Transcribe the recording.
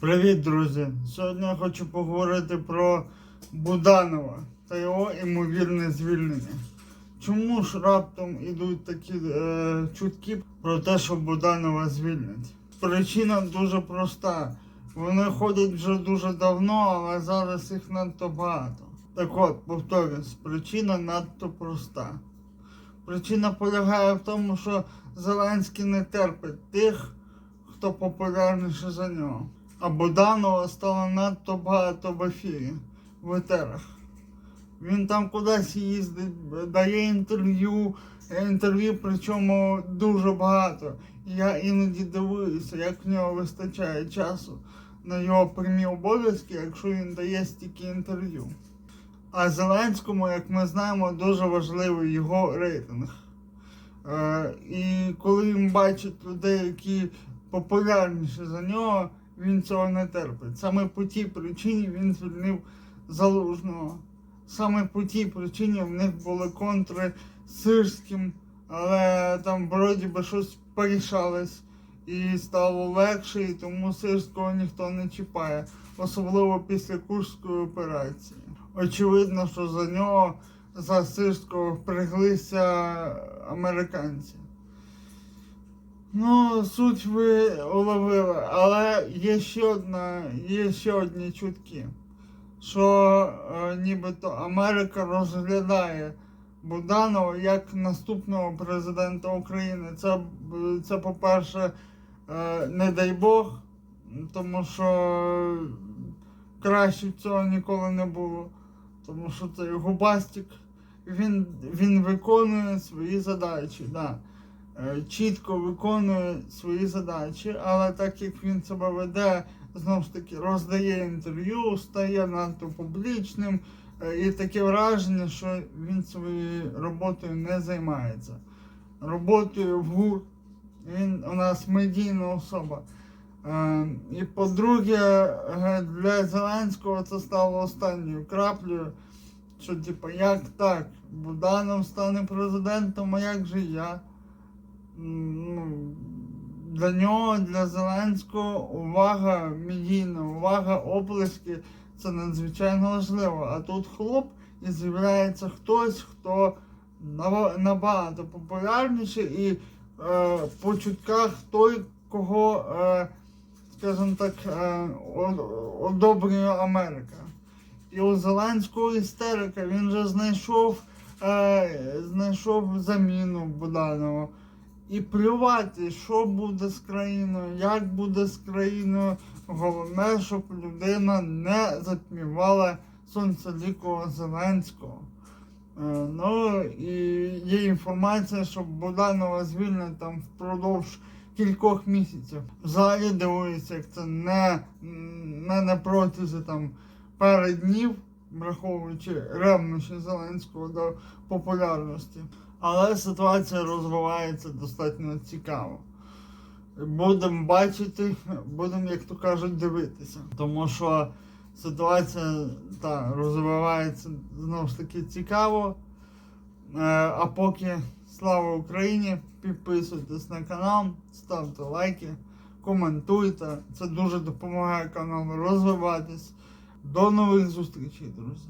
Привіт, друзі! Сьогодні я хочу поговорити про Буданова та його ймовірне звільнення. Чому ж раптом ідуть такі е, чутки про те, що Буданова звільнять? Причина дуже проста. Вони ходять вже дуже давно, але зараз їх надто багато. Так от, повторюсь, причина надто проста. Причина полягає в тому, що Зеленський не терпить тих, хто популярніше за нього. А Буданова стало надто багато в ефірі, в етерах. Він там кудись їздить, дає інтерв'ю, інтерв'ю, причому дуже багато. Я іноді дивуюся, як в нього вистачає часу на його прямі обов'язки, якщо він дає стільки інтерв'ю. А Зеленському, як ми знаємо, дуже важливий його рейтинг. Е, і коли він бачить людей, які популярніші за нього, він цього не терпить. Саме по тій причині він звільнив залужного. Саме по тій причині в них були контри з Сирським, але там вроді би щось порішалось і стало легше, і тому сирського ніхто не чіпає, особливо після Курської операції. Очевидно, що за нього за сирського впряглися американці. Ну, суть ви уловили, але є ще одна, є ще одні чутки, що е, нібито Америка розглядає Буданова як наступного президента України. Це, це по-перше, е, не дай Бог, тому що краще цього ніколи не було. Тому що це губастик, він, він виконує свої задачі. Да. Е, чітко виконує свої задачі, але так як він себе веде, знову ж таки роздає інтерв'ю, стає надто публічним, е, і таке враження, що він своєю роботою не займається. Роботою в ГУР він у нас медійна особа. Е, І по-друге, для Зеленського це стало останньою краплею, що типу, як так, Буданов стане президентом, а як же я? Ну, для нього, для Зеленського увага медійна, увага оплески це надзвичайно важливо. А тут хлоп і з'являється хтось, хто набагато популярніший і е, по чутках той, кого, е, скажімо так, е, одобрює Америка. І у Зеленського істерика він же знайшов, е, знайшов заміну Буданова. І плювати, що буде з країною, як буде з країною. Головне, щоб людина не затмівала сонцелікого Зеленського. Е, Ну і є інформація, що Буданова звільнять там впродовж кількох місяців. Взагалі дивуюся, як це не, не на протязі там пари днів, враховуючи ревнощі Зеленського до популярності. Але ситуація розвивається достатньо цікаво. Будемо бачити, будемо, як то кажуть, дивитися. Тому що ситуація та, розвивається знову ж таки цікаво. Е, А поки слава Україні! Підписуйтесь на канал, ставте лайки, коментуйте. Це дуже допомагає каналу розвиватись. До нових зустрічей, друзі!